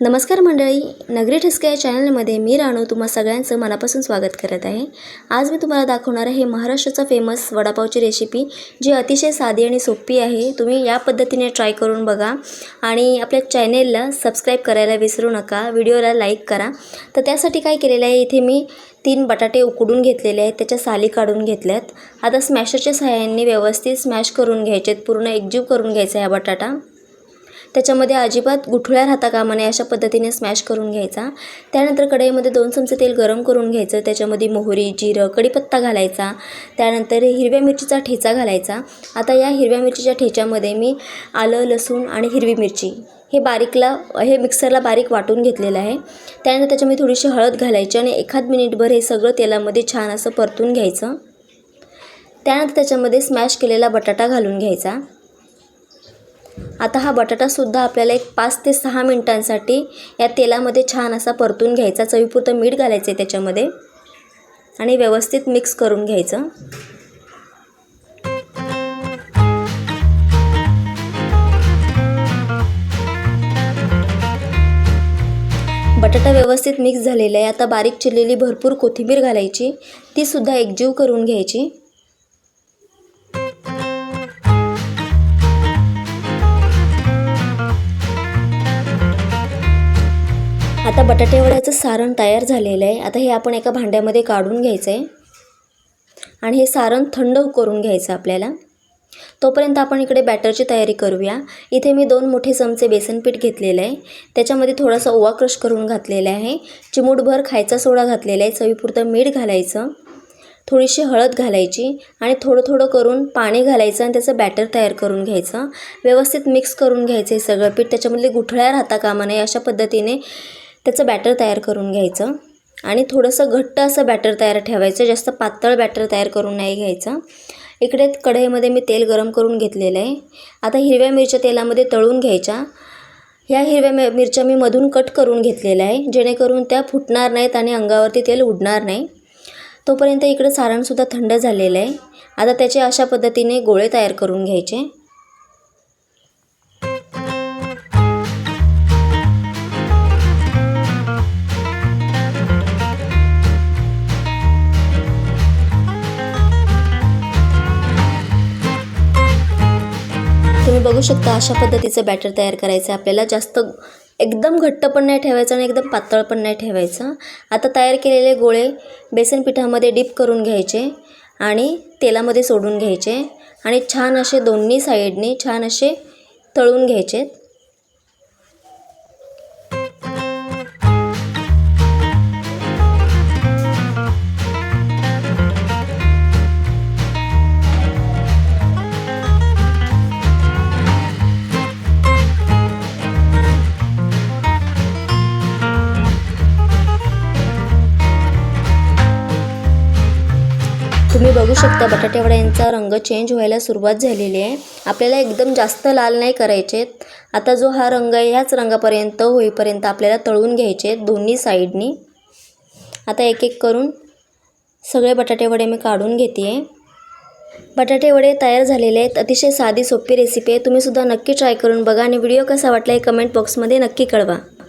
नमस्कार मंडळी नगरी ठसका या चॅनलमध्ये मी राणू तुम्हा सगळ्यांचं मनापासून स्वागत करत आहे. आज मी तुम्हाला दाखवणार आहे महाराष्ट्राचा फेमस वडापावची रेसिपी जी अतिशय साधी आणि सोपी आहे. तुम्ही या पद्धतीने ट्राय करून बघा आणि आपल्या चॅनेलला सबस्क्राईब करायला विसरू नका व्हिडिओला लाईक करा. तर त्यासाठी काय केलेलं आहे इथे मी तीन बटाटे उकडून घेतलेले आहेत त्याच्या साली काढून घेतल्यात. आता स्मॅशरच्या सहाय्याने व्यवस्थित स्मॅश करून घ्यायचे आहेत पूर्ण एकजीव करून घ्यायचा आहे हा बटाटा. त्याच्यामध्ये अजिबात गुठळ्या राहता कामा नये अशा पद्धतीने स्मॅश करून घ्यायचा. त्यानंतर कढईमध्ये दोन चमचे तेल गरम करून घ्यायचं. त्याच्यामध्ये मोहरी जिरं कढीपत्ता घालायचा. त्यानंतर हिरव्या मिरचीचा ठेचा घालायचा. आता या हिरव्या मिरचीच्या ठेच्यामध्ये मी आलं लसूण आणि हिरवी मिरची हे बारीकला हे मिक्सरला बारीक वाटून घेतलेलं आहे. त्यानंतर त्याच्यामध्ये थोडीशी हळद घालायची आणि एखाद मिनिटभर हे सगळं तेलामध्ये छान असं परतून घ्यायचं. त्यानंतर त्याच्यामध्ये स्मॅश केलेला बटाटा घालून घ्यायचा. आता हा बटाटासुद्धा आपल्याला एक पाच ते सहा मिनटांसाठी या तेलामध्ये छान असा परतून घ्यायचा. चवीपुरतं मीठ घालायचं आहे त्याच्यामध्ये. आणि व्यवस्थित मिक्स करून घ्यायचं. बटाटा व्यवस्थित मिक्स झालेला आहे. आता बारीक चिरलेली भरपूर कोथिंबीर घालायची. तीसुद्धा एकजीव करून घ्यायची. बटाटे वड्याचं सारण तयार झालेलं आहे. आता हे आपण एका भांड्यामध्ये काढून घ्यायचं आहे आणि हे सारण थंड करून घ्यायचं आपल्याला. तोपर्यंत आपण इकडे बॅटरची तयारी करूया. इथे मी दोन मोठे चमचे बेसन पीठ घेतलेलं आहे. त्याच्यामध्ये थोडासा ओवा क्रश करून घातलेला आहे. चिमूटभर खायचा सोडा घातलेला आहे. चवीपुरतं मीठ घालायचं. थोडीशी हळद घालायची. आणि थोडं थोडं करून पाणी घालायचं आणि त्याचं बॅटर तयार करून घ्यायचं. व्यवस्थित मिक्स करून घ्यायचं हे सगळं पीठ. त्याच्यामधले गुठळ्या राहता कामा नये अशा पद्धतीने त्याचं बॅटर तयार करून घ्यायचं. आणि थोडंसं घट्ट असं बॅटर तयार ठेवायचं जास्त पातळ बॅटर तयार करून नाही घ्यायचं. इकडे कढईमध्ये मी तेल गरम करून घेतलेलं आहे. आता हिरव्या मिरच्या तेलामध्ये तळून घ्यायच्या. ह्या हिरव्या मि मिरच्या मी मधून कट करून घेतलेल्या आहे. जेणेकरून त्या फुटणार नाहीत आणि अंगावरती तेल उडणार नाही. तोपर्यंत इकडं सारणसुद्धा थंड झालेलं आहे. आता त्याचे अशा पद्धतीने गोळे तयार करून घ्यायचे. बघू शकता अशा पद्धतीचं बॅटर तयार करायचं आहे. आपल्याला जास्त एकदम घट्ट पण नाही ठेवायचं आणि एकदम पातळ पण नाही ठेवायचं. आता तयार केलेले गोळे बेसन पिठामध्ये डीप करून घ्यायचे आणि तेलामध्ये सोडून घ्यायचे आणि छान असे दोन्ही साईडने छान असे तळून घ्यायचे. बघू शकता बटाटेवड्यांचा रंग चेंज व्हायला सुरुवात झालेली आहे. आपल्याला एकदम जास्त लाल नाही करायचे. आता जो हा रंग आहे ह्याच रंगापर्यंत होईपर्यंत आपल्याला तळून घ्यायचे दोन्ही साईडनी. आता एक एक करून सगळे बटाटे वडे मी काढून घेते आहे बटाटे वडे तयार झालेले आहेत. अतिशय साधी सोपी रेसिपी आहे. तुम्हीसुद्धा नक्की ट्राय करून बघा आणि व्हिडिओ कसा वाटला हे कमेंट बॉक्समध्ये नक्की कळवा.